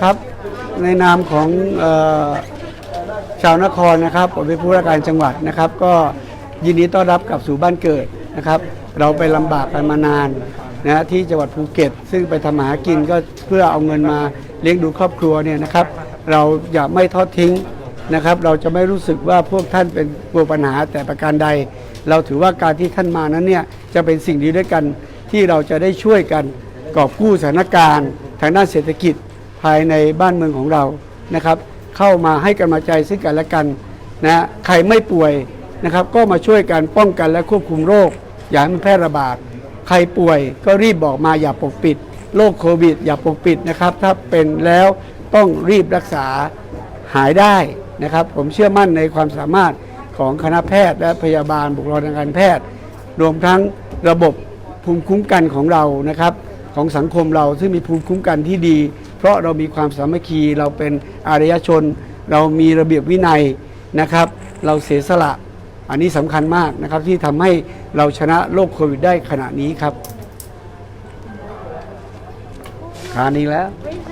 ครับ ในนามของออชาวนครนะครับผมเป็นผู้ว่าการจังหวัดนะครับ ก็ยินดีต้อนรับกลับสู่บ้านเกิดนะครับ เราไปลำบากกันมานานนะที่จังหวัดภูเก็ต ซึ่งไปทำมาหากินก็เพื่อเอาเงินมาเลี้ยงดูครอบครัวเนี่ยนะครับ เราอย่าไม่ทอดทิ้งนะครับ เราจะไม่รู้สึกว่าพวกท่านเป็นกลัวปัญหาแต่ประการใด เราถือว่าการที่ท่านมานั้นเนี่ยจะเป็นสิ่งดีด้วยกันที่เราจะได้ช่วยกันกอบกู้สถานการณ์ ทางด้านเศรษฐกิจ ภายในบ้านเมืองของเรานะครับ เข้ามาให้กำลังใจซึ่งกันและกันนะใครไม่ป่วยนะครับ ก็มาช่วยกันป้องกันและควบคุมโรค อย่าให้มันแพร่ระบาด ใครป่วยก็รีบบอกมาอย่าปกปิดโรคโควิด อย่าปกปิดนะครับ ถ้าเป็นแล้วต้องรีบรักษาหายได้นะครับ ผมเชื่อมั่นในความสามารถของคณะแพทย์และพยาบาลบุคลากรทางการแพทย์ รวมทั้งระบบภูมิคุ้มกันของเรานะครับ ของสังคมเราซึ่งมีภูมิคุ้มกันที่ดี เพราะเรามีความสามัคคีเราเป็นอารยชน เรามีระเบียบวินัยนะครับ เราเสียสละอันนี้สำคัญมากนะครับที่ทำให้เราชนะโรคโควิดได้ขณะนี้ครับคานี้แล้วไม่